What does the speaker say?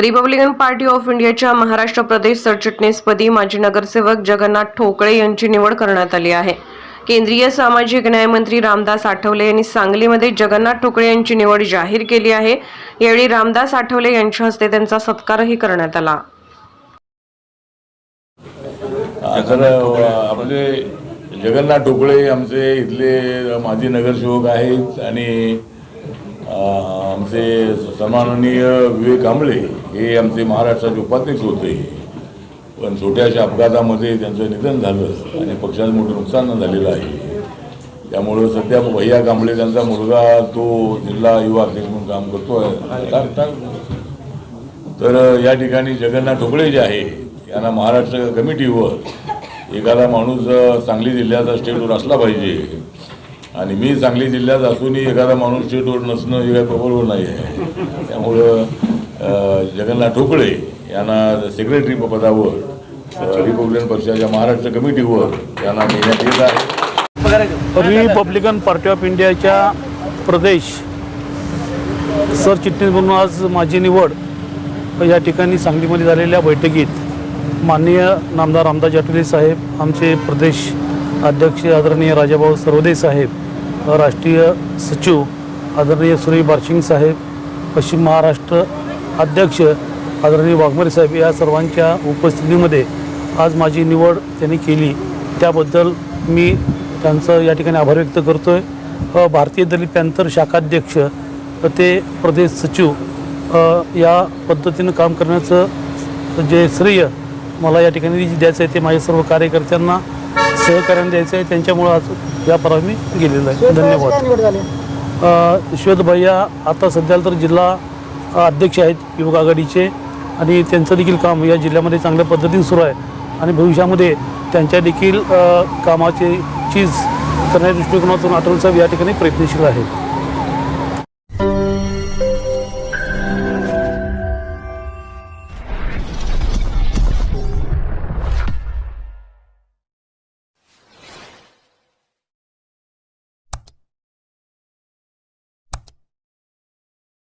Republican party of इंडियाच्या महाराष्ट्र प्रदेश सरचिटणीसपदी माजी नगरसेवक जगन्नाथ ठोकळे यांची निवड करण्यात आली आहे. केंद्रीय सामाजिक न्यायमंत्री रामदास आठवले यांनी सांगलीमध्ये जगन्नाथ ठोकळे यांची निवड जाहीर केली आहे. यावेळी रामदास आठवले यांच्या हस्ते त्यांचा सत्कारही करण्यात आला. आपले जगन्नाथ ठोकळे आमचे इथले माजी नगरसेवक आहेत आणि आमचे सन्माननीय विवेक कांबळे हे आमचे महाराष्ट्राचे उपाध्यक्ष होते. पण छोट्याशा अपघातामध्ये त्यांचं निधन झालं आणि पक्षाचं मोठं नुकसान झालेलं आहे. त्यामुळं सध्या भैया कांबळे त्यांचा मुलगा तो जिल्हा युवा अध्यक्ष म्हणून काम करतो आहे. तर या ठिकाणी जगन्नाथ ढोकळे जे आहे यांना महाराष्ट्र कमिटीवर एखादा माणूस सांगली जिल्ह्याचा स्टेटवर असला पाहिजे. आणि मी सांगली जिल्ह्यात असूनही एखादा माणूस स्टेटवर नसणं हे काही बरोबर नाही आहे. त्यामुळं जगन्नाथ ढोकळे यांना सेक्रेटरी पदावर रिपब्लिकन पक्षाच्या महाराष्ट्र कमिटीवर यांना नेण्यात येत आहे. रिपब्लिकन पार्टी ऑफ इंडियाच्या प्रदेश सरचिटणीस म्हणून आज माझी निवड या ठिकाणी सांगलीमध्ये झालेल्या बैठकीत माननीय नामदार रामदास जाटले साहेब आमचे प्रदेश अध्यक्ष आदरणीय राजाभाऊ सर्वदे साहेब राष्ट्रीय सचिव आदरणीय सुरेश बारशिंग साहेब पश्चिम महाराष्ट्र अध्यक्ष आदरणीय वाघमारे साहेब या सर्वांच्या उपस्थितीमध्ये आज माझी निवड त्यांनी केली. त्याबद्दल मी त्यांचं या ठिकाणी आभार व्यक्त करतो आहे भारतीय दलित पॅंथर शाखाध्यक्ष ते प्रदेश सचिव या पद्धतीनं काम करण्याचं जे श्रेय मला या ठिकाणी द्यायचं आहे ते माझ्या सर्व कार्यकर्त्यांना सहकार्याने द्यायचं आहे. त्यांच्यामुळं आज या परावर मी गेलेलो आहे. धन्यवाद. श्वेत भैया आता सध्या तर जिल्हा अध्यक्ष आहेत युवक आघाडीचे आणि त्यांचं देखील काम या जिल्ह्यामध्ये चांगल्या पद्धतीने सुरू आहे. आणि भविष्यामध्ये त्यांच्या देखील कामाची चीज करण्याच्या दृष्टिकोनातून अटल साहेब या ठिकाणी प्रयत्नशील आहेत